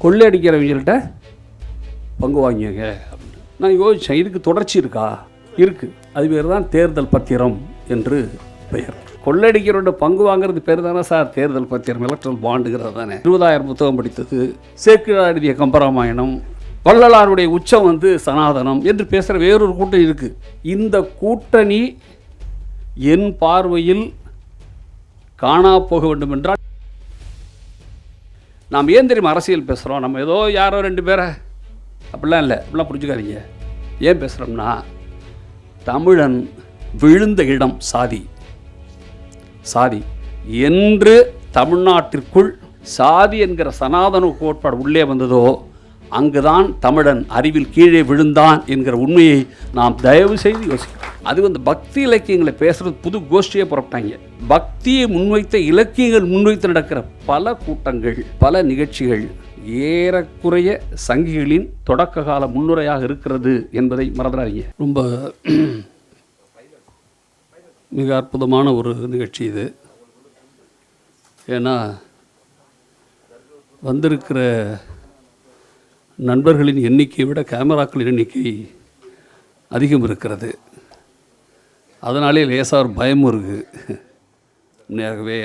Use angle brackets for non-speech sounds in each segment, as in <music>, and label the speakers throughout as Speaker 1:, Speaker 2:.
Speaker 1: கொள்ளையடிக்கிறவங்கள்ட்ட பங்கு வாங்கிங்க அப்படின்னு நான் யோசித்தேன் இதுக்கு தொடர்ச்சி இருக்கா? இருக்குது அது பேர் தான் தேர்தல் பத்திரம் என்று பெயர். கொள்ளடிக்கிறோட பங்கு வாங்குறது பேர் தானே சார்? தேர்தல் பத்திரம் எலக்ட்ரல் பாண்டுங்கிறது தானே. இருபதாயிரம் புத்தகம் படித்தது சேக்கிழார் எழுதிய கம்பராமாயணம் வள்ளலாருடைய உச்சம் வந்து சனாதனம் என்று பேசுகிற வேறொரு கூட்டம் இருக்குது இந்த கூட்டணி என் பார்வையில் காணா போக வேண்டும் என்றால் நாம் ஏன் தெரியுமா அரசியல் பேசுகிறோம் நம்ம ஏதோ யாரோ ரெண்டு பேரை அப்படிலாம் இல்லை. அப்படிலாம் புரிஞ்சுக்காதீங்க. ஏன் பேசுகிறோம்னா தமிழன் விழுந்த இடம் சாதி. சாதி. என்று தமிழ்நாட்டிற்குள் சாதி என்கிற சனாதன கோட்பாடு உள்ளே வந்ததோ அங்குதான் தமிழன் அறிவில் கீழே விழுந்தான் என்கிற உண்மையை நாம் தயவு செய்து யோசிக்கிறோம் அது வந்து பக்தி இலக்கியங்களை பேசுறது புது கோஷ்டியே புறப்பட்டாங்க. பக்தியை முன்வைத்த இலக்கியங்கள் முன்வைத்து நடக்கிற பல கூட்டங்கள் பல நிகழ்ச்சிகள் ஏறக்குறைய சங்கிகளின் தொடக்க கால முன்னுரையாக இருக்கிறது என்பதை மறந்துடாதீங்க. ரொம்ப மிக அற்புதமான ஒரு நிகழ்ச்சி இது. ஏன்னா வந்திருக்கிற நண்பர்களின் எண்ணிக்கையை விட கேமராக்களின் எண்ணிக்கை அதிகம் இருக்கிறது. அதனாலே லேசாக ஒரு பயமும் இருக்குது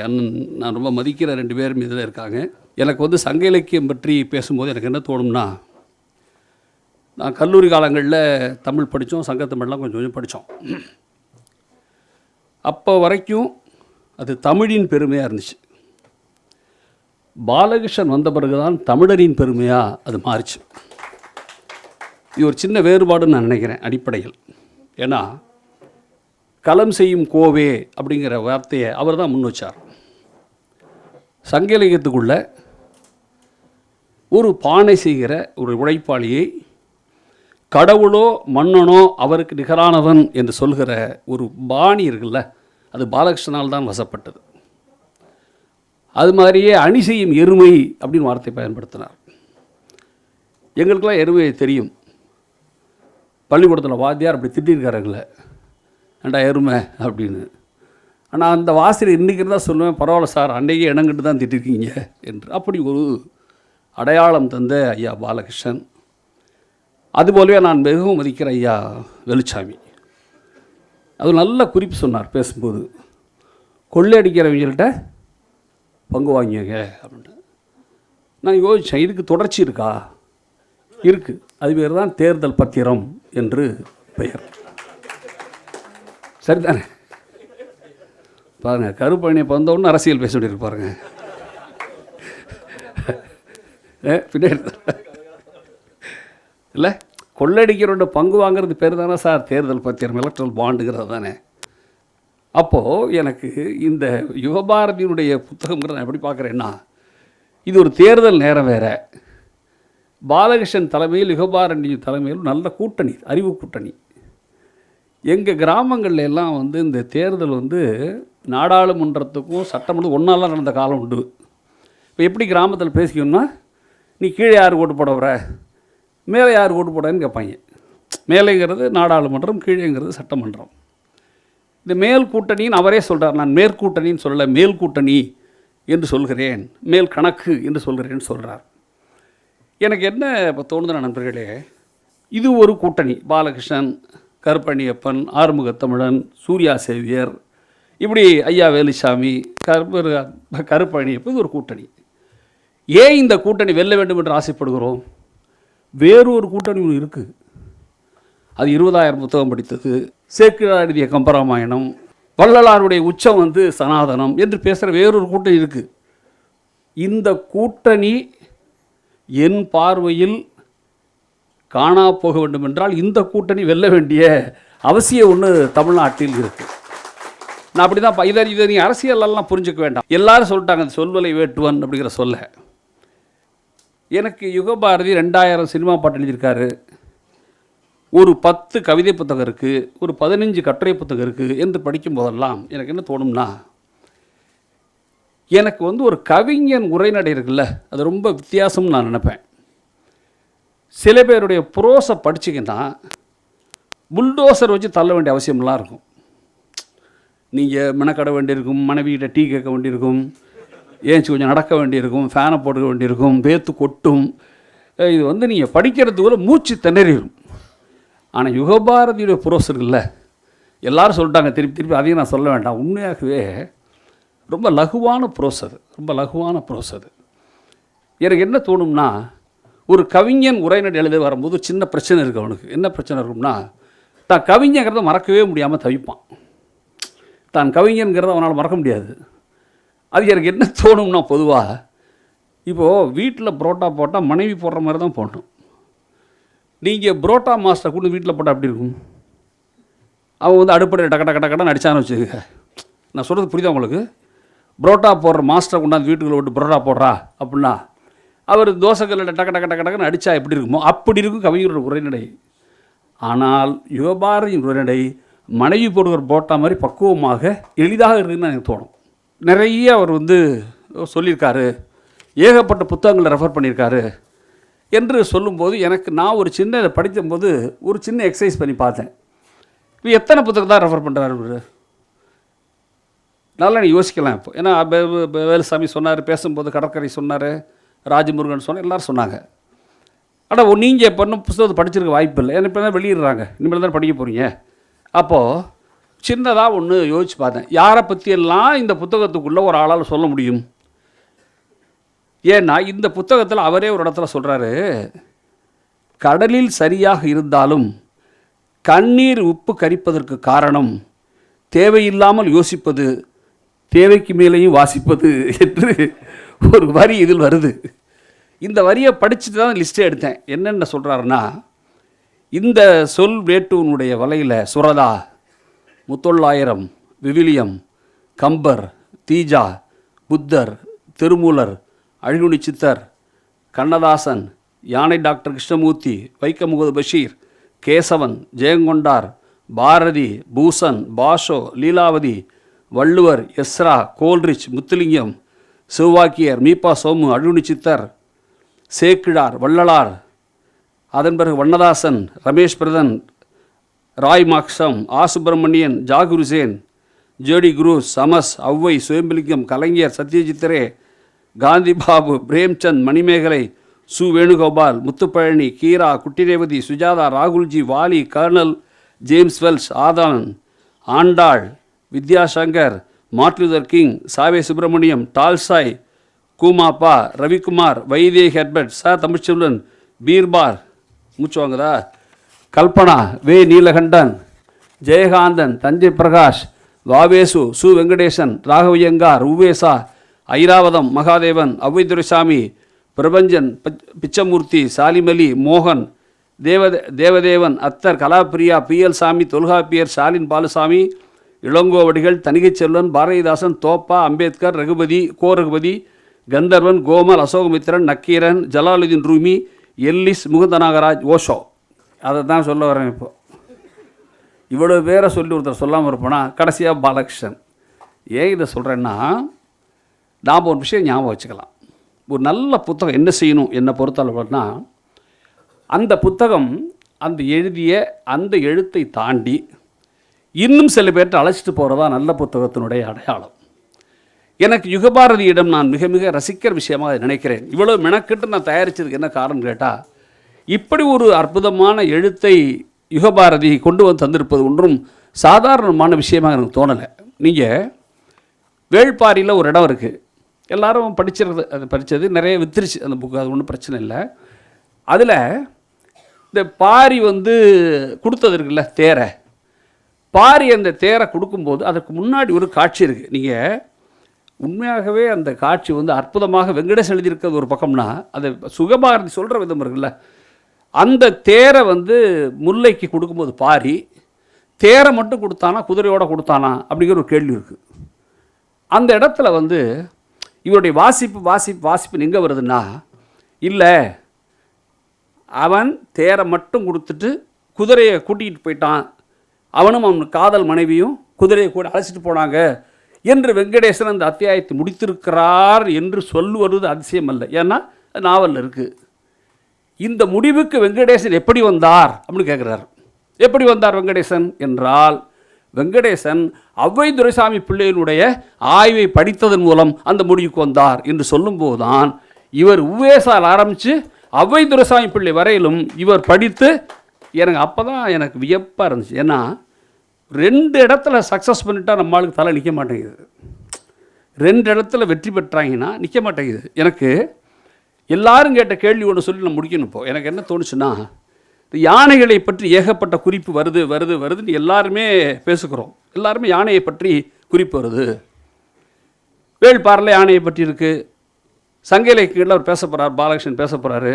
Speaker 1: அண்ணன் நான் ரொம்ப மதிக்கிற ரெண்டு பேரும் இதில் இருக்காங்க. எனக்கு வந்து சங்க இலக்கியம் பற்றி பேசும்போது எனக்கு என்ன தோணும்னா நான் கல்லூரி காலங்களில் தமிழ் படித்தோம் சங்க தமிழ்லாம் கொஞ்சம் கொஞ்சம் படித்தோம். அப்போ வரைக்கும் அது தமிழின் பெருமையாக இருந்துச்சு. பாலகிருஷ்ணன் வந்த பிறகுதான் தமிழரின் பெருமையாக அது மாறிச்சு. இது ஒரு சின்ன வேறுபாடுன்னு நான் நினைக்கிறேன் அடிப்படையில். ஏன்னா களம் செய்யும் கோவே அப்படிங்கிற வார்த்தையை அவர் தான் முன் வச்சார். சங்க இலக்கியத்துக்குள்ள ஒரு பானை செய்கிற ஒரு உழைப்பாளியை கடவுளோ மன்னனோ அவருக்கு நிகரானவன் என்று சொல்கிற ஒரு பாணி இருக்குல்ல அது பாலகிருஷ்ணனால் தான் வசப்பட்டது. அது மாதிரியே அணி செய்யும் எருமை அப்படின்னு வார்த்தை பயன்படுத்தினார். எங்களுக்கெல்லாம் எருமை தெரியும். பள்ளிக்கூடத்தில் வாத்தியார் அப்படி திட்டிருக்காருங்களே. ஏண்டா எருமை அப்படின்னு. ஆனால் அந்த வாசல் இன்றைக்கி இருந்தால் சொல்லுவேன் பரவாயில்ல சார் அன்றைக்கே இணங்கிட்டு தான் திட்டிருக்கீங்க என்று. அப்படி ஒரு அடையாளம் தந்த ஐயா பாலகிருஷ்ணன். அதுபோலவே நான் மிகவும் மதிக்கிற ஐயா வெளிச்சாமி அது நல்ல குறிப்பு சொன்னார் பேசும்போது. கொள்ளையடிக்கிறவங்கள்ட்ட பங்கு வாங்கிங்க அப்படின்னு நான் யோசித்தேன் இதுக்கு தொடர்ச்சி இருக்கா? இருக்குது அது பேர் தான் தேர்தல் பத்திரம் என்று பெயர். சரிதானே? பாருங்கள் கருப்பழனியை வந்தவுடனே அரசியல் பேச வேண்டியிருக்கு பாருங்க. ஏ, பின்னாடி இல்லை கொள்ளடிக்கிறோட பங்கு வாங்குறது பேர் தானே சார்? தேர்தல் பத்திரம் எலக்ட்ரல் பாண்டுங்கிறது தானே. அப்போது எனக்கு இந்த யுகபாரதியினுடைய புத்தகங்கிறத நான் எப்படி பார்க்குறேன்னா இது ஒரு தேர்தல் நேரம் வேறு. பாலகிருஷ்ணன் தலைமையில் யுகபாரதி தலைமையில் நல்ல கூட்டணி அறிவு கூட்டணி. எங்கள் கிராமங்கள்ல எல்லாம் வந்து இந்த தேர்தல் வந்து நாடாளுமன்றத்துக்கும் சட்டமன்றம் ஒன்றாலாம் நடந்த காலம் உண்டு. இப்போ எப்படி கிராமத்தில் பேசிக்கணும்னா நீ கீழே யார் ஓட்டு போட வர மேலே யார் ஓட்டு போடன்னு கேட்பாங்க. மேலேங்கிறது நாடாளுமன்றம் கீழேங்கிறது சட்டமன்றம். இந்த மேல் கூட்டணின்னு அவரே சொல்கிறார் நான் மேற்கூட்டணின்னு சொல்லலை மேல் கூட்டணி என்று சொல்கிறேன் மேல் கணக்கு என்று சொல்கிறேன்னு சொல்கிறார் எனக்கு என்ன இப்போ தோணுதுன நண்பர்களே இது ஒரு கூட்டணி. பாலகிருஷ்ணன் கருப்பணியப்பன் ஆறுமுகத்தமிழன் சூர்யா சேவியர் இப்படி ஐயா வேலுசாமி கருப்பரு கருப்பணியப்பன் இது ஒரு கூட்டணி. ஏன் இந்த கூட்டணி வெல்ல வேண்டும் என்று ஆசைப்படுகிறோம்? வேறு ஒரு கூட்டணி ஒன்று இருக்குது அது இருபதாயிரம் புத்தகம் படித்தது சேக்கிழார் எழுதிய கம்பராமாயணம் வள்ளலாருடைய உச்சம் வந்து சனாதனம் என்று பேசுகிற வேறொரு கூட்டணி இருக்குது இந்த கூட்டணி என் பார்வையில் காணா போக வேண்டும் என்றால் இந்த கூட்டணி வெல்ல வேண்டிய அவசியம் ஒன்று தமிழ்நாட்டில் இருக்குது நான் அப்படி தான் இதை இதை நீ அரசியலெல்லாம் புரிஞ்சுக்க வேண்டாம். எல்லாரும் சொல்லிட்டாங்க அந்த சொல்வலை வேட்டுவன் அப்படிங்கிற சொல்ல. எனக்கு யுகபாரதி ரெண்டாயிரம் சினிமா பாட்டு எழுதியிருக்காரு. ஒரு பத்து கவிதை புத்தகம் இருக்குது ஒரு பதினஞ்சு கட்டுரை புத்தகம் இருக்குது என்று படிக்கும் போதெல்லாம் எனக்கு என்ன தோணும்னா எனக்கு வந்து ஒரு கவிஞன் உரைநடை இருக்குல்ல அது ரொம்ப வித்தியாசம்னு நான் நினைப்பேன். சில பேருடைய புரோஸை படிச்சிங்கன்னா புல்டோசர் வச்சு தள்ள வேண்டிய அவசியம்லாம் இருக்கும். நீங்கள் மெனக்கட வேண்டியிருக்கும் மனைவியிட்ட டீ கேட்க வேண்டியிருக்கும் ஏஞ்சி கொஞ்சம் நடக்க வேண்டியிருக்கும் ஃபேனை போட்டுக்க வேண்டியிருக்கும் வேத்து கொட்டும் இது வந்து நீங்கள் படிக்கிறதுக்குள்ள மூச்சு திணறிடும் ஆனால் யுகபாரதியுடைய புரோஸ் இருக்குல்ல எல்லாரும் சொல்லிட்டாங்க திருப்பி திருப்பி அதையும் நான் சொல்ல வேண்டாம். உண்மையாகவே ரொம்ப லகுவான ப்ரோஸ் அது ரொம்ப லகுவான ப்ரோஸ் அது எனக்கு என்ன தோணும்னா ஒரு கவிஞன் உரைநடை எழுத வரும்போது சின்ன பிரச்சனை இருக்குது அவனுக்கு. என்ன பிரச்சனை இருக்கும்னா தான் கவிஞங்கிறத மறக்கவே முடியாமல் தவிப்பான். தான் கவிஞங்கிறத அவனால் மறக்க முடியாது. அது எனக்கு என்ன தோணும்னா பொதுவாக இப்போது வீட்டில் புரோட்டா போட்டால் மனைவி போடுற மாதிரி தான் போடணும். நீங்கள் புரோட்டா மாஸ்டரை கொண்டு வீட்டில் போட்டால் அப்படி இருக்கும்? அவன் வந்து அடுப்படையில் டக்க டக்க டக்கடா நடிச்சான்னு வச்சுக்கோங்க. நான் சொல்கிறது புரியுதா உங்களுக்கு? புரோட்டா போடுற மாஸ்டரை கொண்டாந்து வீட்டுக்குள்ளே விட்டு புரோட்டா போடுறா அப்படின்னா அவர் தோசைக்கல்லில் டக்க டக்க டக்க டக்குன்னு அடித்தா எப்படி இருக்குமோ அப்படி இருக்கும் கவிஞரோட உரைநடை. ஆனால் யுவபாரதியின் உரைநடை மனைவி போடுகிற போட்டா மாதிரி பக்குவமாக எளிதாக இருக்குதுன்னு எனக்கு தோணும். நிறைய அவர் வந்து சொல்லியிருக்காரு. ஏகப்பட்ட புத்தகங்களை ரெஃபர் பண்ணியிருக்காரு. என்று சொல்லும்போது எனக்கு நான் ஒரு சின்ன இதை படிக்கும்போது ஒரு சின்ன எக்ஸசைஸ் பண்ணி பார்த்தேன். இப்போ எத்தனை புத்தகம் தான் ரெஃபர் பண்ணுறாரு இவரு? நல்லா நீ யோசிக்கலாம் இப்போ. ஏன்னா வேலுசாமி சொன்னார் பேசும்போது கடற்கரை சொன்னார் ராஜமுருகன் சொன்னார் எல்லோரும் சொன்னாங்க. ஆனால் நீங்கள் இப்போ இன்னும் புத்தகத்தை படிச்சிருக்க வாய்ப்பு இல்லை. ஏன்னா இப்போ தான் வெளியிடுறாங்க. இனிமேல் தான் படிக்க போகிறீங்க அப்போது சின்னதாக ஒன்று யோசிச்சு பார்த்தேன். யாரை பற்றியெல்லாம் இந்த புத்தகத்துக்குள்ளே ஒரு ஆளால் சொல்ல முடியும்? ஏன்னா இந்த புத்தகத்தில் அவரே ஒரு இடத்துல சொல்கிறாரு கடலில் சரியாக இருந்தாலும் கண்ணீர் உப்பு கரிப்பதற்கு காரணம் தேவையில்லாமல் யோசிப்பது தேவைக்கு மேலேயும் வாசிப்பது என்று ஒரு வரி இதில் வருது. இந்த வரியை படிச்சுட்டு தான் லிஸ்ட்டே எடுத்தேன். என்னென்ன சொல்கிறாருன்னா இந்த சொல் வேட்டுவனுடைய வலையில் சுரதா முத்தொள்ளாயிரம் விவிலியம் கம்பர் தீஜா புத்தர் திருமூலர் அழகுணி சித்தர் கண்ணதாசன் யானை doctor Krishnamurthy Vaikom Basheer Kesavan Jeyamkondar Bharathi Bhushan Basho Leelavathi Valluvar Ezra Coleridge Muthulingam Sivavakkiyar மீபா Somu அழுனி சித்தர் சேக்கிழார் வள்ளலார் அதன் பிறகு வண்ணதாசன் ரமேஷ் பிரதன் ராய் மாக்ஷம் ஆ. சுப்பிரமணியன் ஜாகுருசேன் ஜோடி குரு சமஸ் ஒளவை சுயம்பலிங்கம் கலைஞர் சத்யஜித்ரே காந்தி பாபு பிரேம்சந்த் மணிமேகலை சு. Venugopal Muthupalani Keera Kuttirevathi Sujatha Rahulji Vaali colonel James Wells Aadhanan Andal Vidyasankar Martin Luther King சாவே Subramaniam Tolstoy கூமாப்பா Ravikumar வைதே Herbert ச. தமிழ்ச்செல்வன் பீர்பார் மூச்சு வாங்குதா? கல்பனா வே. நீலகண்டன் ஜெயகாந்தன் தஞ்சை பிரகாஷ் வாவேசு சு. வெங்கடேசன் ராகவையங்கார் உவேசா ஐராவதம் மகாதேவன் அவ்வைதுரைசாமி பிரபஞ்சன் பச்- பிச்சமூர்த்தி சாலிமலி மோகன் தேவதே தேவதேவன் அத்தர் கலாப்பிரியா பிஎல் சாமி தொல்காப்பியர் ஸ்டாலின் பாலுசாமி இளங்கோவடிகள் தணிகைச் செல்வன் பாரதிதாசன் தோப்பா அம்பேத்கர் ரகுபதி கோ Ragupathy Kandharvan Komal Ashokamitran Nakkeeran Jalaluddin Rumi Ellis Mukundanagaraj Osho. அதை தான் சொல்ல வரேன் இப்போ. இவ்வளோ பேரை சொல்லி ஒருத்தர் சொல்லாமல் இருப்போனா கடைசியாக பாலகிருஷ்ணன். ஏன் இதை சொல்கிறேன்னா நாம் ஒரு விஷயம் ஞாபகம் வச்சுக்கலாம். ஒரு நல்ல புத்தகம் என்ன செய்யணும் என்னை பொறுத்தளவுனா அந்த புத்தகம் அந்த எழுதிய அந்த எழுத்தை தாண்டி இன்னும் சில பேர்கிட்ட அழைச்சிட்டு போகிறதா நல்ல புத்தகத்தினுடைய அடையாளம். எனக்கு யுகபாரதியிடம் நான் மிக மிக ரசிக்கிற விஷயமாக நினைக்கிறேன். இவ்வளோ மெனக்கிட்டு நான் தயாரித்ததுக்கு என்ன காரணம் கேட்டால் இப்படி ஒரு அற்புதமான எழுத்தை யுகபாரதி கொண்டு வந்து தந்திருப்பது ஒன்றும் சாதாரணமான விஷயமாக எனக்கு தோணலை. நீங்கள் வேள்பாரியில் ஒரு இடம் இருக்குது எல்லாரும் படிச்சிருது அது படித்தது நிறைய வித்துருச்சு அந்த புக்கு அது ஒன்றும் பிரச்சனை இல்லை. அதில் இந்த பாரி வந்து கொடுத்தது இருக்குல்ல தேரை. பாரி அந்த தேரை கொடுக்கும்போது அதுக்கு முன்னாடி ஒரு காட்சி இருக்குது நீங்கள் உண்மையாகவே அந்த காட்சி வந்து அற்புதமாக வெங்கடேஷ் எழுதியிருக்கிறது ஒரு பக்கம்னா அது சுகபாரதி சொல்கிற விதம் இருக்குல்ல. அந்த தேரை வந்து முல்லைக்கு கொடுக்கும்போது பாரி தேரை மட்டும் கொடுத்தானா குதிரையோடு கொடுத்தானா அப்படிங்கிற ஒரு கேள்வி இருக்குது அந்த இடத்துல வந்து இவருடைய வாசிப்பு வாசிப்பு வாசிப்பு எங்கே வருதுன்னா இல்லை அவன் தேரை மட்டும் கொடுத்துட்டு குதிரையை கூட்டிகிட்டு போயிட்டான். அவனும் அவன் காதல் மனைவியும் குதிரையை கூட அழைச்சிட்டு போனாங்க. என்று வெங்கடேசன் அந்த அத்தியாயத்தை முடித்திருக்கிறார் என்று சொல்லுவது அதிசயம் அல்ல. ஏன்னா நாவலில் இருக்குது இந்த முடிவுக்கு வெங்கடேசன் எப்படி வந்தார் அப்படின்னு கேட்குறாரு எப்படி வந்தார் வெங்கடேசன்? என்றால் வெங்கடேசன் அவ்வை துரைசாமி பிள்ளையினுடைய ஆய்வை படித்ததன் மூலம் அந்த முடிவுக்கு வந்தார் என்று சொல்லும்போது தான் இவர் உவேசால் ஆரம்பித்து அவ்வை துரைசாமி பிள்ளை வரையிலும் இவர் படித்து எனக்கு அப்போ தான் எனக்கு வியப்பாக இருந்துச்சு. ஏன்னா ரெண்டு இடத்துல சக்ஸஸ் பண்ணிட்டா நம்மளுக்கு தலை நிற்க மாட்டேங்குது. ரெண்டு இடத்துல வெற்றி பெற்றாங்கன்னா நிற்க மாட்டேங்குது. எனக்கு எல்லாரும் கேட்ட கேள்வி ஒன்று சொல்லி நான் முடிக்கணும் இப்போ. எனக்கு என்ன தோணுச்சுன்னா யானைகளை பற்றி ஏகப்பட்ட குறிப்பு வருது வருது வருதுன்னு எல்லாருமே பேசுகிறோம். எல்லாருமே யானையை பற்றி குறிப்பு வருது. வேள்பாரில் யானையை பற்றி இருக்குது சங்க இலக்கியங்களில் அவர் பேச போகிறார் பாலகிருஷ்ணன் பேச போகிறாரு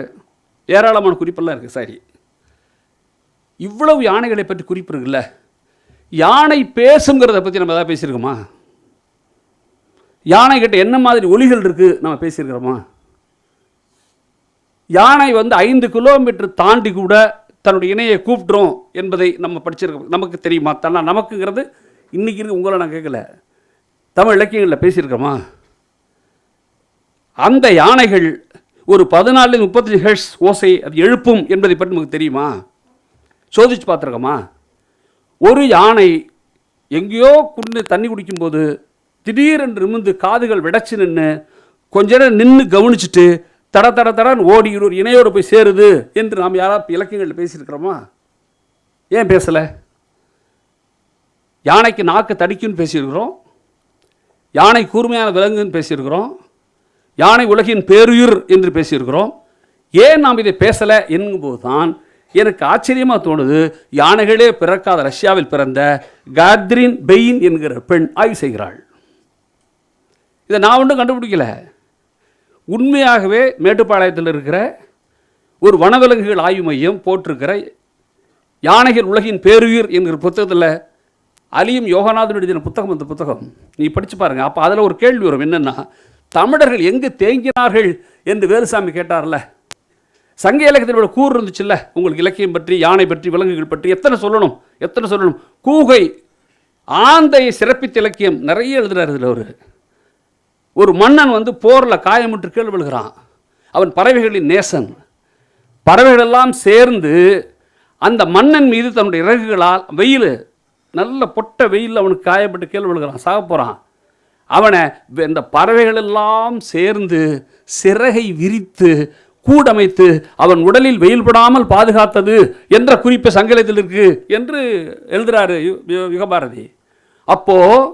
Speaker 1: ஏராளமான குறிப்பெல்லாம் இருக்குது சரி. இவ்வளவு யானைகளை பற்றி குறிப்பு இருக்குல்ல. யானை பேசுங்கிறத பற்றி நம்ம எதாவது பேசியிருக்கோமா? யானைகிட்ட என்ன மாதிரி ஒலிகள் இருக்குது நம்ம பேசியிருக்கிறோமா? யானை வந்து ஐந்து கிலோமீட்டர் தாண்டி கூட தன்னுடைய இணையை கூப்பிட்றோம் என்பதை நம்ம படிச்சிருக்கோம் நமக்கு தெரியுமா? தன்னா நமக்குங்கிறது இன்றைக்கி இருக்கு உங்களை நான் கேட்கல. தமிழ் இலக்கியங்களில் பேசியிருக்கோமா? அந்த யானைகள் ஒரு பதினாலு முப்பத்தஞ்சு ஹெர்ட்ஸ் ஓசை அது எழுப்பும் என்பதை பற்றி நமக்கு தெரியுமா? சோதிச்சு பார்த்துருக்கோமா? ஒரு யானை எங்கேயோ குண்டு தண்ணி குடிக்கும்போது திடீரென்று நிமிந்து காதுகள் விடச்சு நின்று கொஞ்ச நேரம் நின்று கவனிச்சுட்டு தட தட தடன் ஓடியூர் இணையோடு போய் சேருது என்று நாம் யாராவது இலக்கியங்களில் பேசியிருக்கிறோமா? ஏன் பேசலை? யானைக்கு நாக்கு தடிக்குன்னு பேசியிருக்கிறோம். யானை கூர்மையான விலங்குன்னு பேசியிருக்கிறோம். யானை உலகின் பேருயிர் என்று பேசியிருக்கிறோம். ஏன் நாம் இதை பேசலை என்னும்போது தான் எனக்கு ஆச்சரியமாக தோணுது. யானைகளே பிறக்காத ரஷ்யாவில் பிறந்த காத்ரின் பெயின் என்கிற பெண் ஆய்வு செய்கிறாள். இதை நான் ஒன்றும் கண்டுபிடிக்கல. உண்மையாகவே மேட்டுப்பாளையத்தில் இருக்கிற ஒரு வனவிலங்குகள் ஆய்வு மையம் போட்டிருக்கிற யானைகள் உலகின் பேருயிர் என்கிற புத்தகத்தில் அலியும் யோகநாதன் எழுதின புத்தகம் அந்த புத்தகம். நீ படித்து பாருங்கள் அப்போ அதில் ஒரு கேள்வி வரும். என்னென்னா தமிழர்கள் எங்கு தேங்கினார்கள் என்று வேலுசாமி கேட்டார்ல. சங்க இலக்கியத்தினோட கூறு இருந்துச்சுல்ல? உங்களுக்கு இலக்கியம் பற்றி யானை பற்றி விலங்குகள் பற்றி எத்தனை சொல்லணும்? எத்தனை சொல்லணும்? கூகை ஆந்தையை சிறப்பித்த இலக்கியம் நிறைய எழுதுறாரு இதில் அவர். ஒரு மன்னன் வந்து போரில் காயமுற்று கீழ் விழுகிறான். அவன் பறவைகளின் நேசன். பறவைகளெல்லாம் சேர்ந்து அந்த மன்னன் மீது தன்னுடைய இறகுகளால் வெயில் நல்ல பொட்ட வெயில் அவனுக்கு காயப்பட்டு கீழ் விழுகிறான் சாக போகிறான் அவனை வெ- இந்த பறவைகளெல்லாம் சேர்ந்து சிறகை விரித்து கூடமைத்து அவன் உடலில் வெயில் படாமல் பாதுகாத்தது என்ற குறிப்பு சங்கலத்தில் இருக்கு என்று எழுதுகிறாரு யு- யு- யுகபாரதி. அப்போது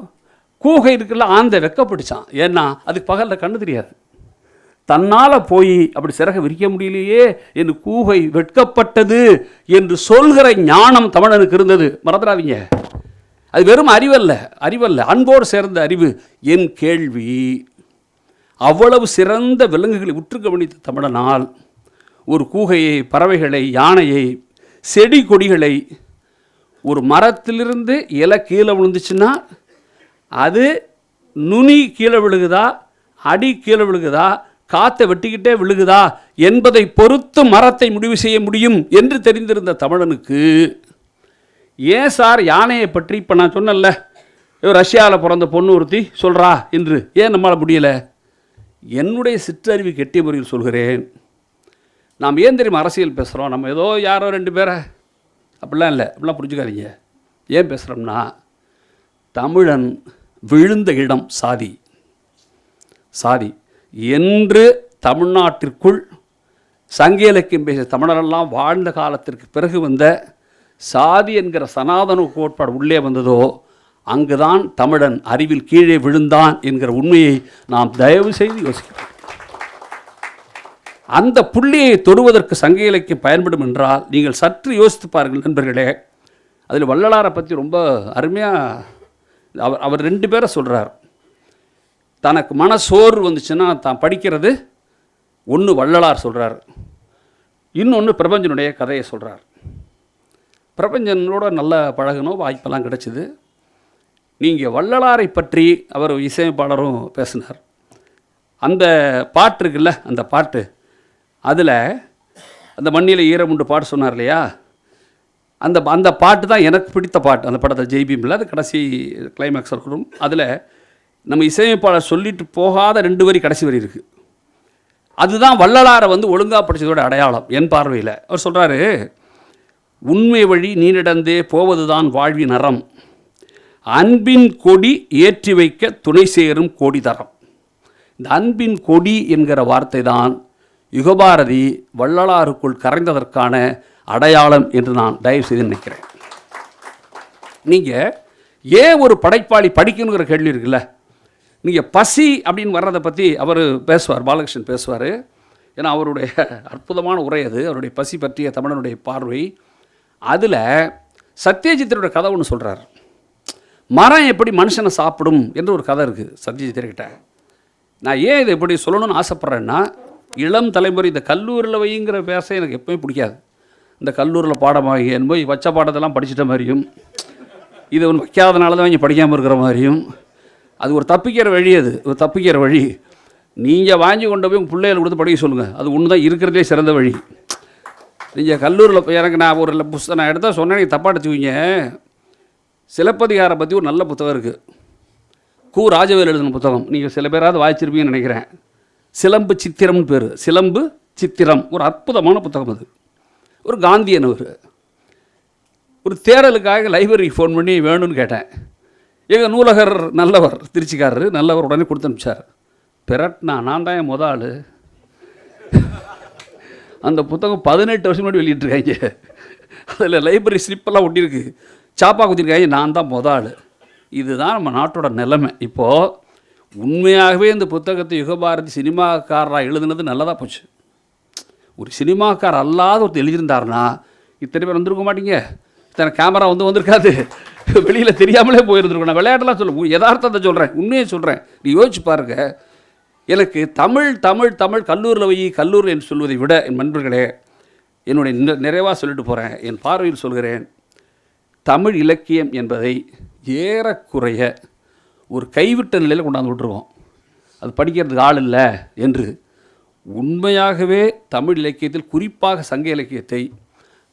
Speaker 1: கூகை இருக்குல்ல ஆந்தை வெக்கப்பட்டுச்சான் ஏன்னா அதுக்கு பகலில் கண்ணு தெரியாது. தன்னால் போய் அப்படி சிறக விரிக்க முடியலையே என்று கூகை வெட்கப்பட்டது என்று சொல்கிற ஞானம் தமிழனுக்கு இருந்தது. மறந்துடாதீங்க. அது வெறும் அறிவல்ல அறிவல்ல. அன்போடு சேர்ந்த அறிவு என் கேள்வி. அவ்வளவு சிறந்த விலங்குகளை உற்று கவனித்த தமிழனால் ஒரு கூகையை பறவைகளை யானையை செடி கொடிகளை ஒரு மரத்திலிருந்து இலை கீழே விழுந்துச்சுன்னா அது நுனி கீழே விழுகுதா? அடி கீழே விழுகுதா? காற்றை வெட்டிக்கிட்டே விழுகுதா? என்பதை பொறுத்து மரத்தை முடிவு செய்ய முடியும் என்று தெரிந்திருந்த தமிழனுக்கு ஏன் சார் யானையை பற்றி? இப்போ நான் சொன்னேன்ல. ரஷ்யாவில் பிறந்த பொண்ணு ஒருத்தி சொல்கிறா என்று. ஏன் நம்மளால் முடியலை? என்னுடைய சிற்றறிவு கெட்டிய முறையில் சொல்கிறேன். நாம் ஏன் தெரியும் அரசியல் பேசுகிறோம் நம்ம ஏதோ யாரோ ரெண்டு பேரை. அப்படிலாம் இல்லை. அப்படிலாம் புரிஞ்சுக்காதீங்க. ஏன் பேசுகிறோம்னா தமிழன் விழுந்த இடம் சாதி. சாதி. என்று தமிழ்நாட்டிற்குள் சங்க இலக்கியம் பேசிய தமிழரெல்லாம் வாழ்ந்த காலத்திற்கு பிறகு வந்த சாதி என்கிற சனாதன கோட்பாடு உள்ளே வந்ததோ அங்குதான் தமிழன் அறிவில் கீழே விழுந்தான் என்கிற உண்மையை நாம் தயவு செய்து யோசிக்கிறோம். அந்த புள்ளியை தொடுவதற்கு சங்க இலக்கியம் பயன்படும் என்றால் நீங்கள் சற்று யோசித்து பாருங்கள் நண்பர்களே. அதில் வள்ளலாரை பற்றி ரொம்ப அருமையாக அவர் அவர் ரெண்டு பேரை சொல்கிறார் தனக்கு மன சோர்வு வந்துச்சுன்னா தான் படிக்கிறது. ஒன்று வள்ளலார் சொல்கிறார் இன்னொன்று பிரபஞ்சனுடைய கதையை சொல்கிறார் பிரபஞ்சனோட நல்ல பழகணும் வாய்ப்பெல்லாம் கிடச்சிது. நீங்கள் வள்ளலாரை பற்றி அவர் இசையமைப்பாளரும் பேசினார். அந்த பாட்டு இருக்குல்ல அந்த பாட்டு. அதில் அந்த மண்ணில் ஈரமுண்டு பாட்டு சொன்னார் இல்லையா? அந்த அந்த பாட்டு தான் எனக்கு பிடித்த பாட்டு. அந்த படத்தை ஜெய்பீமில் அது கடைசி கிளைமேக்ஸ் இருக்கணும் அதில் நம்ம இசையமைப்பாளர் சொல்லிட்டு போகாத ரெண்டு வரி கடைசி வரி இருக்குது அதுதான் வள்ளலாரை வந்து ஒழுங்காக படித்ததோட அடையாளம் என் பார்வையில். அவர் சொல்கிறாரு உண்மை வழி நீரிடந்தே போவதுதான் வாழ்வின் அறம். அன்பின் கொடி ஏற்றி வைக்க துணை சேரும் கொடி தரம். இந்த அன்பின் கொடி என்கிற வார்த்தை தான் யுகபாரதி வள்ளலாருக்குள் கரைந்ததற்கான அடையாளம் என்று நான் தயவு செய்து நினைக்கிறேன். நீங்கள் ஏன் ஒரு படைப்பாளி படிக்கணுங்கிற கேள்வி இருக்குல்ல? நீங்கள் பசி அப்படின்னு வர்றதை பற்றி அவர் பேசுவார் பாலகிருஷ்ணன் பேசுவார். ஏன்னா அவருடைய அற்புதமான உரை அது அவருடைய பசி பற்றிய தமிழனுடைய பார்வை. அதில் சத்யஜித்தரோட கதை ஒன்று சொல்கிறார் மரம் எப்படி மனுஷனை சாப்பிடும் என்று ஒரு கதை இருக்குது சத்யஜித்தர்கிட்ட நான் ஏன் இதை எப்படி சொல்லணும்னு ஆசைப்பட்றேன்னா இளம் தலைமுறை இந்த கல்லூரியில் வைங்கிற பேச எனக்கு எப்பவுமே பிடிக்காது. இந்த கல்லூரியில் பாடமாக போய் வச்ச பாடத்தெல்லாம் படிச்சிட்ட மாதிரியும் இது ஒன்று வைக்காதனால தான் இங்கே படிக்காமல் இருக்கிற மாதிரியும் அது ஒரு தப்பிக்கிற வழி அது ஒரு தப்பிக்கிற வழி. நீங்கள் வாங்கி கொண்டு போய் உங்கள் பிள்ளைகளை கொடுத்து படிக்க சொல்லுங்கள் அது ஒன்று தான் இருக்கிறதே சிறந்த வழி. நீங்கள் கல்லூரியில் போய் எனக்கு நான் ஒரு புஸ்தகம் நான் எடுத்தால் சொன்னேன் தப்பாக எடுத்துக்குவீங்க. சிலப்பதிகாரம் பற்றி ஒரு நல்ல புத்தகம் இருக்குது கு ராஜவேல் எழுதின புத்தகம். நீங்கள் சில பேராவது வாய்ச்சிருப்பீங்கன்னு நினைக்கிறேன். சிலம்பு சித்திரம்னு பேர். சிலம்பு சித்திரம். ஒரு அற்புதமான புத்தகம் அது. ஒரு காந்தியன் அவர். ஒரு தேடலுக்காக லைப்ரரிக்கு ஃபோன் பண்ணி வேணும்னு கேட்டேன். எங்கள் நூலகர் நல்லவர் திருச்சிக்காரர் நல்லவர் உடனே கொடுத்து அனுப்பிச்சார். பிறட்னா நான் தான் என் முத ஆள். அந்த புத்தகம் பதினெட்டு வருஷம் முன்னாடி வெளியிட்டிருக்காங்க. அதில் லைப்ரரி ஸ்லிப்பெல்லாம் ஒட்டியிருக்கு சாப்பா குத்திருக்காங்க நான் தான் முத ஆள். இதுதான் நம்ம நாட்டோட நிலைமை. இப்போது உண்மையாகவே இந்த புத்தகத்தை யுகபாரதி சினிமாக்காரராக எழுதுனது நல்லதாக போச்சு. ஒரு சினிமாக்கார் அல்லாத ஒருத்தர் எழுதியிருந்தாருன்னா இத்தனை பேர் வந்திருக்க மாட்டீங்க. இத்தனை கேமரா வந்து வந்திருக்காது. <laughs> வெளியில் தெரியாமலே போயிருந்துருக்கும். நான் விளையாட்டெல்லாம் சொல்ல யதார்த்தத்தை சொல்கிறேன் உண்மையை சொல்கிறேன் நீ யோசிச்சு பாருங்க. எனக்கு தமிழ் தமிழ் தமிழ் கல்லூரியில் வை கல்லூரி என்று சொல்வதை விட என் நண்பர்களே என்னுடைய நிறைவாக சொல்லிட்டு போகிறேன் என் பார்வையில் சொல்கிறேன். தமிழ் இலக்கியம் என்பதை ஏறக்குறைய ஒரு கைவிட்ட நிலையில் கொண்டாந்து விட்டுருவோம். அது படிக்கிறதுக்கு ஆள் இல்லை என்று உண்மையாகவே தமிழ் இலக்கியத்தில் குறிப்பாக சங்க இலக்கியத்தை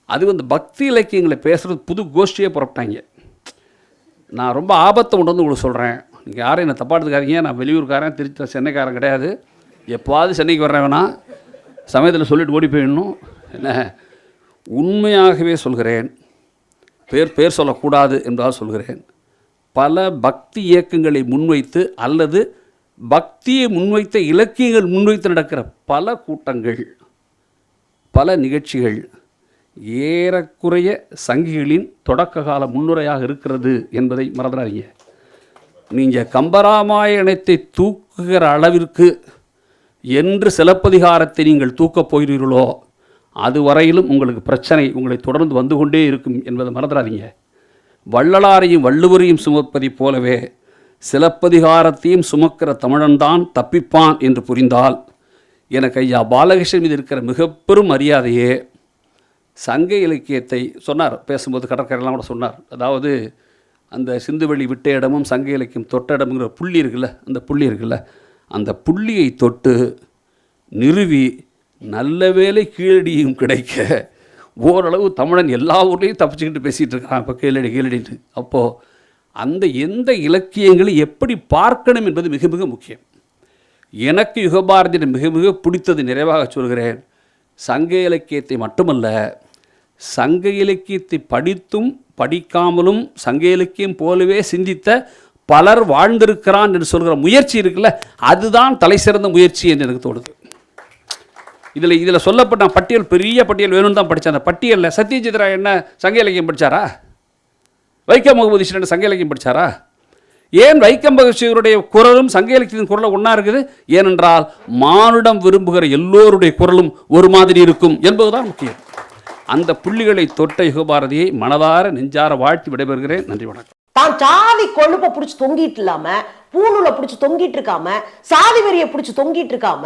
Speaker 1: அது வந்து பக்தி இலக்கியங்களை பேசுகிறது புது கோஷ்டியே புறப்பட்டாங்க நான் ரொம்ப ஆபத்தை கொண்டு வந்து உங்களுக்கு சொல்கிறேன் நீங்கள் யாரும் என்னை தப்பா எடுத்துக்காதீங்க. நான் வெளியூர்காரன் திருச்சி சென்னைக்காரன் கிடையாது. எப்போவாது சென்னைக்கு வர்றேன் வேணா சமயத்தில் சொல்லிட்டு ஓடி போயிடணும். என்ன? உண்மையாகவே சொல்கிறேன். பேர் பேர் சொல்லக்கூடாது என்பதால் சொல்கிறேன். பல பக்தி இயக்கங்களை முன்வைத்து அல்லது பக்தியை முன்வைத்த இலக்கியங்கள் முன்வைத்து நடக்கிற பல கூட்டங்கள் பல நிகழ்ச்சிகள் ஏறக்குறைய சங்கிகளின் தொடக்க கால முன்னுரையாக இருக்கிறது என்பதை மறந்துடாதீங்க. நீங்கள் கம்பராமாயணத்தை தூக்குகிற அளவிற்கு என்று சிலப்பதிகாரத்தை நீங்கள் தூக்கப் போகிறீர்களோ அதுவரையிலும் உங்களுக்கு பிரச்சனை உங்களை தொடர்ந்து வந்து கொண்டே இருக்கும் என்பதை மறந்துடாதீங்க. வள்ளலாரையும் வள்ளுவரையும் சுமப்பதைப் போலவே சிலப்பதிகாரத்தையும் சுமக்கிற தமிழன்தான் தப்பிப்பான் என்று புரிந்தால் எனக்கு ஐயா பாலகிருஷ்ணன் மீது இருக்கிற மிக பெரும் மரியாதையே சங்க இலக்கியத்தை சொன்னார். பேசும்போது கடற்கரையெல்லாம் கூட சொன்னார். அதாவது அந்த சிந்துவெளி விட்ட இடமும் சங்க இலக்கியம் தொட்ட இடம்ங்கிற புள்ளி இருக்குல்ல அந்த புள்ளி இருக்குல்ல அந்த புள்ளியை தொட்டு நிறுவி நல்ல வேலை கீழடியும் கிடைக்க ஓரளவு தமிழன் எல்லா ஊர்லேயும் தப்பிச்சுக்கிட்டு பேசிகிட்டு இருக்கான் இப்போ கீழடி கீழடின்னு அப்போது அந்த எந்த இலக்கியங்களை எப்படி பார்க்கணும் என்பது மிக மிக முக்கியம். எனக்கு யுகபாரதியின் மிக மிக பிடித்தது நிறைவாக சொல்கிறேன். சங்க இலக்கியத்தை மட்டுமல்ல சங்க இலக்கியத்தை படித்தும் படிக்காமலும் சங்க இலக்கியம் போலவே சிந்தித்த பலர் வாழ்ந்திருக்கிறான் என்று சொல்கிற முயற்சி இருக்குல்ல அதுதான் தலை சிறந்த முயற்சி என்று எனக்கு தோணுது. இதில் இதில் சொல்லப்பட்ட பட்டியல் பெரிய பட்டியல் வேணும்னு தான் படித்தேன். அந்த பட்டியலில் சத்யஜித்ரா என்ன சங்க இலக்கியம் படித்தாரா? வைக்கம் முகமது ஈஸ்வரன் சங்க இலக்கியம் படித்தாரா ஏன் வைக்கம் பகவதியுடைய குரலும் சங்க இலக்கியத்தின் குரலும் ஒன்றா இருக்குது? ஏனென்றால் மானுடம் விரும்புகிற எல்லோருடைய குரலும் ஒரு மாதிரி இருக்கும் என்பதுதான் முக்கியம். அந்த புள்ளிகளை தொட்ட யுகபாரதியை மனதார நெஞ்சார வாழ்த்தி விடைபெறுகிறேன். நன்றி வணக்கம்.
Speaker 2: தான் சாதி கொழுப்பை பிடிச்சி தொங்கிட்டு இல்லாம பூணூலை பிடிச்சி தொங்கிட்டு இருக்காம சாதி வெறியை பிடிச்சி தொங்கிட்டு இருக்காம